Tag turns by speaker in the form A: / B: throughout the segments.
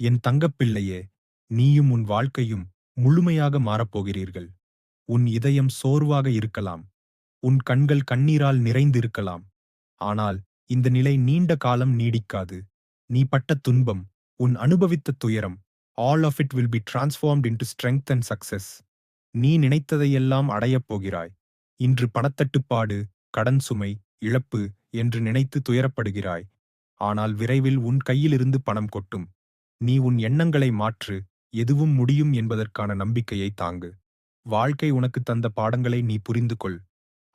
A: என் தங்கப்பிள்ளையே நீயும் உன் வாழ்க்கையும் முழுமையாக மாறப்போகிறீர்கள். உன் இதயம் சோர்வாக இருக்கலாம். உன் கண்கள் கண்ணீரால் நிறைந்திருக்கலாம். ஆனால் இந்த நிலை நீண்ட காலம் நீடிக்காது. நீ பட்ட துன்பம் உன் அனுபவித்த துயரம் all of it will be transformed into strength and success நீ நினைத்ததையெல்லாம் அடையப் போகிறாய். இன்று பணத்தட்டுப்பாடு கடன் சுமை இழப்பு என்று நினைத்து துயரப்படுகிறாய். ஆனால் விரைவில் உன் கையிலிருந்து பணம் கொட்டும். நீ உன் எண்ணங்களை மாற்று எதுவும் முடியும் என்பதற்கான நம்பிக்கையை தாங்கு. வாழ்க்கை உனக்கு தந்த பாடங்களை நீ புரிந்து கொள்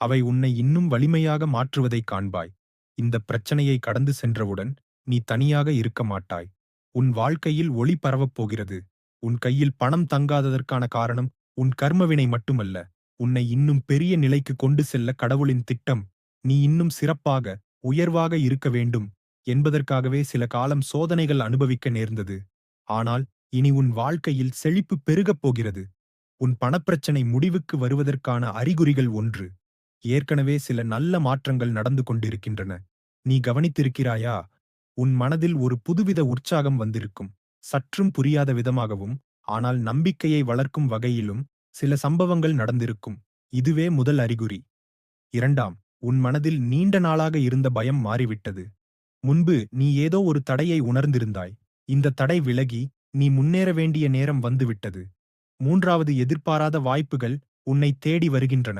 A: அவை உன்னை இன்னும் வலிமையாக மாற்றுவதைக் காண்பாய். இந்த பிரச்சனையை கடந்து சென்றவுடன் நீ தனியாக இருக்க மாட்டாய். உன் வாழ்க்கையில் ஒளி பரவப் போகிறது. உன் கையில் பணம் தங்காததற்கான காரணம் உன் கர்மவினை மட்டுமல்ல. உன்னை இன்னும் பெரிய நிலைக்கு கொண்டு செல்ல கடவுளின் திட்டம். நீ இன்னும் சிறப்பாக உயர்வாக இருக்க வேண்டும். என்பதற்காகவே சில காலம் சோதனைகள் அனுபவிக்க நேர்ந்தது. ஆனால் இனி உன் வாழ்க்கையில் செழிப்பு பெருகப் போகிறது. உன் பணப்பிரச்சனை முடிவுக்கு வருவதற்கான அறிகுறிகள் ஒன்று. ஏற்கனவே சில நல்ல மாற்றங்கள் நடந்து கொண்டிருக்கின்றன. நீ கவனித்திருக்கிறாயா? உன் மனதில் ஒரு புதுவித உற்சாகம் வந்திருக்கும். சற்றும் புரியாத விதமாகவும் ஆனால் நம்பிக்கையை வளர்க்கும் வகையிலும் சில சம்பவங்கள் நடந்திருக்கும். இதுவே முதல் அறிகுறி. இரண்டாம் உன் மனதில் நீண்ட நாளாக இருந்த பயம் மாறிவிட்டது. முன்பு நீ ஏதோ ஒரு தடையை உணர்ந்திருந்தாய். இந்த தடை விலகி நீ முன்னேற வேண்டிய நேரம் வந்துவிட்டது. மூன்றாவது எதிர்பாராத வாய்ப்புகள் உன்னை தேடி வருகின்றன.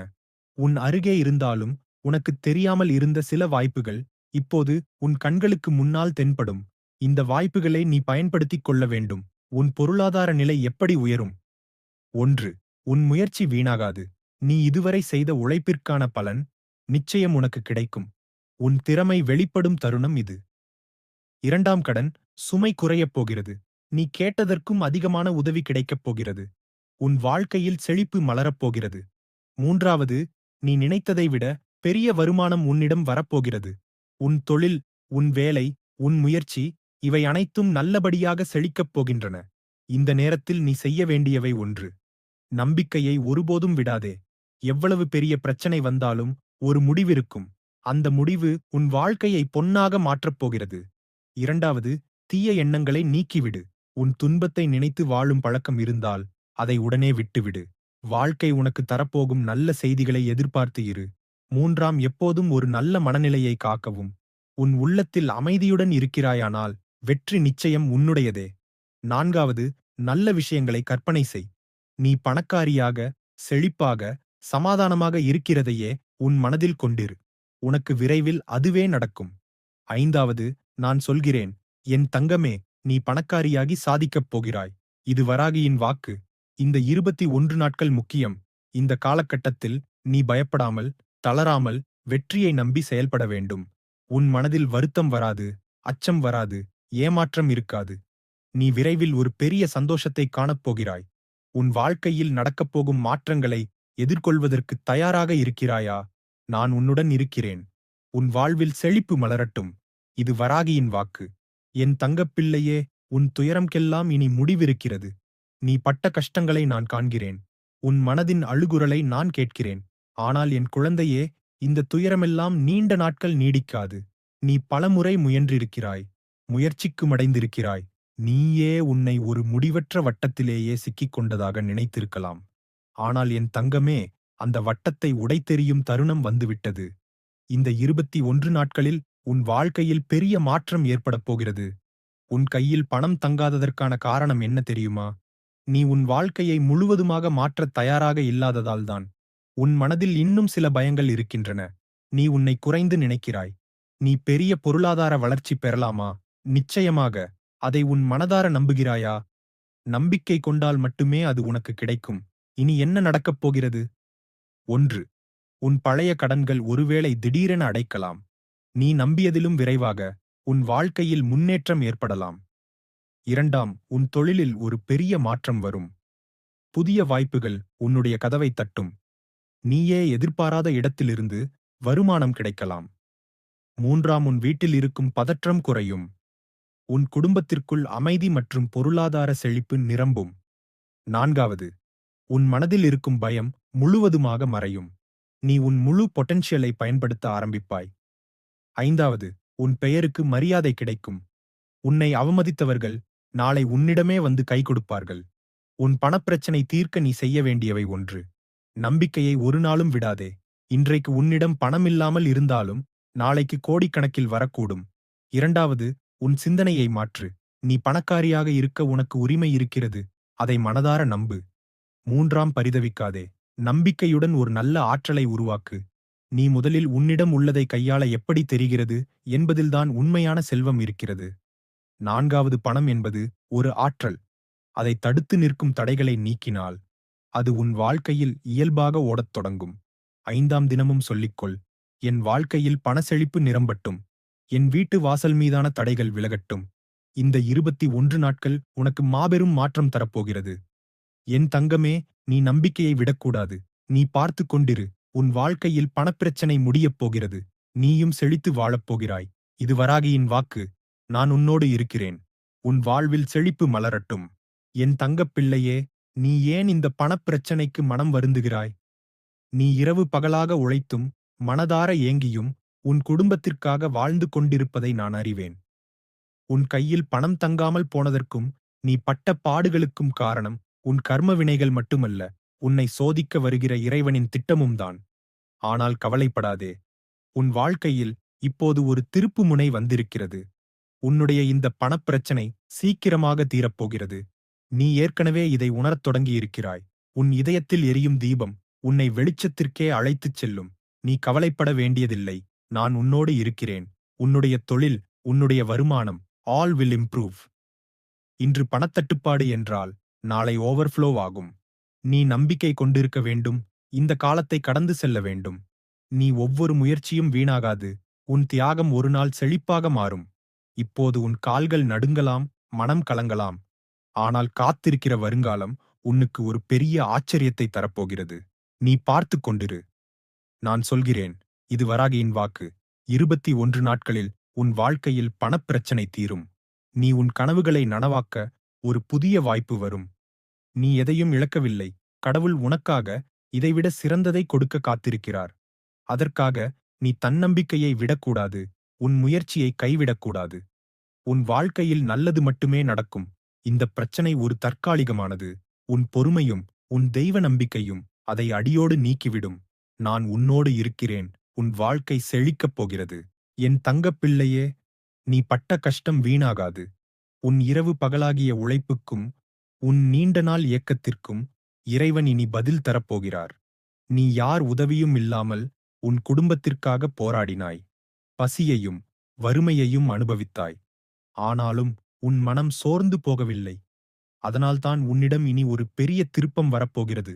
A: உன் அருகே இருந்தாலும் உனக்கு தெரியாமல் இருந்த சில வாய்ப்புகள் இப்போது உன் கண்களுக்கு முன்னால் தென்படும். இந்த வாய்ப்புகளை நீ பயன்படுத்திக் கொள்ள வேண்டும். உன் பொருளாதார நிலை எப்படி உயரும்? ஒன்று உன் முயற்சி வீணாகாது. நீ இதுவரை செய்த உழைப்பிற்கான பலன் நிச்சயம் உனக்கு கிடைக்கும். உன் திறமை வெளிப்படும் தருணம் இது. இரண்டாம் கடன் சுமை குறையப் போகிறது. நீ கேட்டதற்கும் அதிகமான உதவி கிடைக்கப் போகிறது. உன் வாழ்க்கையில் செழிப்பு மலரப் போகிறது. மூன்றாவது நீ நினைத்ததை விட பெரிய வருமானம் உன்னிடம் வரப்போகிறது. உன் தொழில் உன் வேலை உன் முயற்சி இவை அனைத்தும் நல்லபடியாக செழிக்கப் போகின்றன. இந்த நேரத்தில் நீ செய்ய வேண்டியவை ஒன்று. நம்பிக்கையை ஒருபோதும் விடாதே. எவ்வளவு பெரிய பிரச்சனை வந்தாலும் ஒரு முடிவிருக்கும். அந்த முடிவு உன் வாழ்க்கையை பொன்னாக மாற்றப் போகிறது. இரண்டாவது தீய எண்ணங்களை நீக்கிவிடு. உன் துன்பத்தை நினைத்து வாழும் பழக்கம் இருந்தால் அதை உடனே விட்டுவிடு. வாழ்க்கை உனக்கு தரப்போகும் நல்ல செய்திகளை எதிர்பார்த்து இரு. மூன்றாம் எப்போதும் ஒரு நல்ல மனநிலையை காக்கவும். உன் உள்ளத்தில் அமைதியுடன் இருக்கிறாயானால் வெற்றி நிச்சயம் உன்னுடையதே. நான்காவது நல்ல விஷயங்களை கற்பனை செய். நீ பணக்காரியாக செழிப்பாக சமாதானமாக இருக்கிறதையே உன் மனதில் கொண்டிரு. உனக்கு விரைவில் அதுவே நடக்கும். ஐந்தாவது நான் சொல்கிறேன் என் தங்கமே நீ பணக்காரியாகி சாதிக்கப் போகிறாய். இது வராகியின் வாக்கு. இந்த இருபத்தி ஒன்று நாட்கள் முக்கியம். இந்த காலகட்டத்தில் நீ பயப்படாமல் தளராமல் வெற்றியை நம்பி செயல்பட வேண்டும். உன் மனதில் வருத்தம் வராது அச்சம் வராது ஏமாற்றம் இருக்காது. நீ விரைவில் ஒரு பெரிய சந்தோஷத்தை காணப்போகிறாய் உன் வாழ்க்கையில் நடக்கப்போகும் மாற்றங்களை எதிர்கொள்வதற்கு தயாராக இருக்கிறாயா? நான் உன்னுடன் இருக்கிறேன். உன் வாழ்வில் செழிப்பு மலரட்டும். இது வராகியின் வாக்கு. என் தங்கப்பிள்ளையே உன் துயரம்கெல்லாம் இனி முடிவிருக்கிறது. நீ பட்ட கஷ்டங்களை நான் காண்கிறேன். உன் மனதின் அழுகுரலை நான் கேட்கிறேன். ஆனால் என் குழந்தையே இந்த துயரமெல்லாம் நீண்ட நாட்கள் நீடிக்காது. நீ பலமுறை முயன்றிருக்கிறாய். முயற்சிக்கு மடைந்திருக்கிறாய் நீயே உன்னை ஒரு முடிவற்ற வட்டத்திலேயே சிக்கிக் கொண்டதாக நினைத்திருக்கலாம். ஆனால் என் தங்கமே அந்த வட்டத்தை உடைத்தெறியும் தருணம் வந்துவிட்டது. இந்த இருபத்தி ஒன்று நாட்களில் உன் வாழ்க்கையில் பெரிய மாற்றம் ஏற்படப் போகிறது. உன் கையில் பணம் தங்காததற்கான காரணம் என்ன தெரியுமா? நீ உன் வாழ்க்கையை முழுவதுமாக மாற்றத் தயாராக இல்லாததால்தான் உன் மனதில் இன்னும் சில பயங்கள் இருக்கின்றன. நீ உன்னை குறைந்து நினைக்கிறாய். நீ பெரிய பொருளாதார வளர்ச்சி பெறலாமா? நிச்சயமாக. அதை உன் மனதார நம்புகிறாயா? நம்பிக்கை கொண்டால் மட்டுமே அது உனக்கு கிடைக்கும். இனி என்ன நடக்கப் போகிறது? ஒன்று உன் பழைய கடன்கள் ஒருவேளை திடீரென அடைக்கலாம். நீ நம்பியதிலும் விரைவாக உன் வாழ்க்கையில் முன்னேற்றம் ஏற்படலாம். இரண்டாம் உன் தொழிலில் ஒரு பெரிய மாற்றம் வரும். புதிய வாய்ப்புகள் உன்னுடைய கதவை தட்டும். நீயே எதிர்பாராத இடத்திலிருந்து வருமானம் கிடைக்கலாம். மூன்றாம் உன் வீட்டில் இருக்கும் பதற்றம் குறையும். உன் குடும்பத்திற்குள் அமைதி மற்றும் பொருளாதார செழிப்பு நிரம்பும். நான்காவது உன் மனதில் இருக்கும் பயம் முழுவதுமாக மறையும். நீ உன் முழு பொட்டன்ஷியலை பயன்படுத்த ஆரம்பிப்பாய். ஐந்தாவது உன் பெயருக்கு மரியாதை கிடைக்கும். உன்னை அவமதித்தவர்கள் நாளை உன்னிடமே வந்து கை கொடுப்பார்கள். உன் பணப்பிரச்சனை தீர்க்க நீ செய்ய வேண்டியவை ஒன்று. நம்பிக்கையை ஒரு நாளும் விடாதே. இன்றைக்கு உன்னிடம் பணமில்லாமல் இருந்தாலும் நாளைக்கு கோடிக்கணக்கில் வரக்கூடும். இரண்டாவது உன் சிந்தனையை மாற்று. நீ பணக்காரியாக இருக்க உனக்கு உரிமை இருக்கிறது. அதை மனதார நம்பு. மூன்றாம் பரிதவிக்காதே. நம்பிக்கையுடன் ஒரு நல்ல ஆற்றலை உருவாக்கு. நீ முதலில் உன்னிடம் உள்ளதை கையாள எப்படி தெரிகிறது? என்பதில்தான் உண்மையான செல்வம் இருக்கிறது. நான்காவது பணம் என்பது ஒரு ஆற்றல். அதை தடுத்து நிற்கும் தடைகளை நீக்கினால் அது உன் வாழ்க்கையில் இயல்பாக ஓடத் தொடங்கும். ஐந்தாம் தினமும் சொல்லிக்கொள். என் வாழ்க்கையில் பணச்செழிப்பு நிரம்பட்டும். என் வீட்டு வாசல் மீதான தடைகள் விலகட்டும். இந்த இருபத்தி ஒன்று நாட்கள் உனக்கு மாபெரும் மாற்றம் தரப்போகிறது. என் தங்கமே நீ நம்பிக்கையை விடக்கூடாது. நீ பார்த்து கொண்டிரு. உன் வாழ்க்கையில் பணப்பிரச்சனை முடியப் போகிறது. நீயும் செழித்து வாழப் போகிறாய். இது வராகியின் வாக்கு. நான் உன்னோடு இருக்கிறேன். உன் வாழ்வில் செழிப்பு மலரட்டும். என் தங்கப் பிள்ளையே நீ ஏன் இந்த பணப்பிரச்சனைக்கு மனம் வருந்துகிறாய்? நீ இரவு பகலாக உழைத்தும் மனதார ஏங்கியும் உன் குடும்பத்திற்காக வாழ்ந்து கொண்டிருப்பதை நான் அறிவேன். உன் கையில் பணம் தங்காமல் போனதற்கும் நீ பட்ட பாடுகளுக்கும் காரணம் உன் கர்ம வினைகள் மட்டுமல்ல உன்னை சோதிக்க வருகிற இறைவனின் திட்டமும்தான் ஆனால் கவலைப்படாதே உன் வாழ்க்கையில் இப்போது ஒரு திருப்பு முனை வந்திருக்கிறது. உன்னுடைய இந்த பணப்பிரச்சனை சீக்கிரமாக தீரப்போகிறது. நீ ஏற்கனவே இதை உணரத் தொடங்கியிருக்கிறாய். உன் இதயத்தில் எரியும் தீபம் உன்னை வெளிச்சத்திற்கே அழைத்துச் செல்லும். நீ கவலைப்பட வேண்டியதில்லை நான் உன்னோடு இருக்கிறேன். உன்னுடைய தொழில் உன்னுடைய வருமானம் ஆல் வில் இம்ப்ரூவ் இன்று பணத்தட்டுப்பாடு என்றால் நாளை ஓவர்ஃப்ளோ ஆகும் நீ நம்பிக்கை கொண்டிருக்க வேண்டும். இந்த காலத்தை கடந்து செல்ல வேண்டும். நீ ஒவ்வொரு முயற்சியும் வீணாகாது. உன் தியாகம் ஒரு நாள் செழிப்பாக மாறும். இப்போது உன் கால்கள் நடுங்கலாம் மனம் கலங்கலாம். ஆனால் காத்திருக்கிற வருங்காலம் உன்னுக்கு ஒரு பெரிய ஆச்சரியத்தை தரப்போகிறது. நீ பார்த்து கொண்டிரு. நான் சொல்கிறேன் இது வராகியின் வாக்கு. இருபத்தி ஒன்று நாட்களில் உன் வாழ்க்கையில் பணப்பிரச்சனை தீரும். நீ உன் கனவுகளை நனவாக்க ஒரு புதிய வாய்ப்பு வரும். நீ எதையும் இழக்கவில்லை. கடவுள் உனக்காக இதைவிட சிறந்ததை கொடுக்க காத்திருக்கிறார். அதற்காக நீ தன்னம்பிக்கையை விடக்கூடாது. உன் முயற்சியை கைவிடக்கூடாது. உன் வாழ்க்கையில் நல்லது மட்டுமே நடக்கும். இந்த பிரச்சனை ஒரு தற்காலிகமானது. உன் பொறுமையும் உன் தெய்வ நம்பிக்கையும் அதை அடியோடு நீக்கிவிடும். நான் உன்னோடு இருக்கிறேன். உன் வாழ்க்கை செழிக்கப் போகிறது. என் தங்கப் பிள்ளையே நீ பட்ட கஷ்டம் வீணாகாது. உன் இரவு பகலாகிய உழைப்புக்கும் உன் நீண்ட நாள் இயக்கத்திற்கும் இறைவன் இனி பதில் தரப்போகிறார். நீ யார் உதவியும் இல்லாமல் உன் குடும்பத்திற்காக போராடினாய். பசியையும் வறுமையையும் அனுபவித்தாய். ஆனாலும் உன் மனம் சோர்ந்து போகவில்லை. அதனால்தான் உன்னிடம் இனி ஒரு பெரிய திருப்பம் வரப்போகிறது.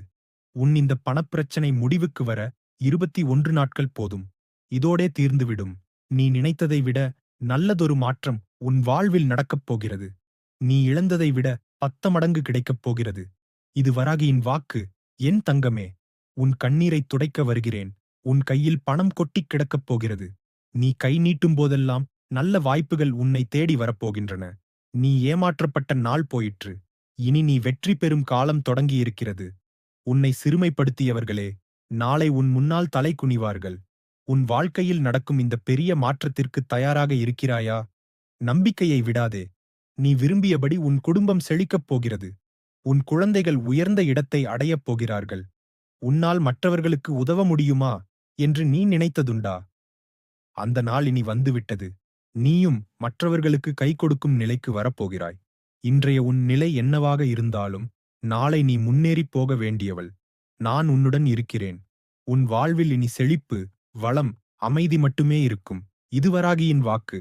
A: உன் இந்த பணப்பிரச்சனை முடிவுக்கு வர இருபத்தி ஒன்று நாட்கள் போதும். இதோடே தீர்ந்துவிடும். நீ நினைத்ததை விட நல்லதொரு மாற்றம் உன் வாழ்வில் நடக்கப் போகிறது நீ இழந்ததை விட பத்த மடங்கு கிடைக்கப் போகிறது. இது வராகியின் வாக்கு என் தங்கமே உன் கண்ணீரைத் துடைக்க வருகிறேன். உன் கையில் பணம் கொட்டிக் கிடக்கப் போகிறது. நீ கை நீட்டும் போதெல்லாம் நல்ல வாய்ப்புகள் உன்னை தேடி வரப்போகின்றன. நீ ஏமாற்றப்பட்ட நாள் போயிற்று. இனி நீ வெற்றி பெறும் காலம் தொடங்கியிருக்கிறது. உன்னை சிறுமைப்படுத்தியவர்களே நாளை உன் முன்னால் தலை குனிவார்கள். உன் வாழ்க்கையில் நடக்கும் இந்த பெரிய மாற்றத்திற்கு தயாராக இருக்கிறாயா? நம்பிக்கையை விடாதே. நீ விரும்பியபடி உன் குடும்பம் செழிக்கப் போகிறது. உன் குழந்தைகள் உயர்ந்த இடத்தை அடையப் போகிறார்கள். உன்னால் மற்றவர்களுக்கு உதவ முடியுமா? என்று நீ நினைத்ததுண்டா? அந்த நாள் இனி வந்துவிட்டது. நீயும் மற்றவர்களுக்கு கை கொடுக்கும் நிலைக்கு வரப்போகிறாய். இன்றைய உன் நிலை என்னவாக இருந்தாலும் நாளை நீ முன்னேறிப் போக வேண்டியவள். நான் உன்னுடன் இருக்கிறேன். உன் வாழ்வில் இனி செழிப்பு வளம் அமைதி மட்டுமே இருக்கும். இதுவராகியின் வாக்கு.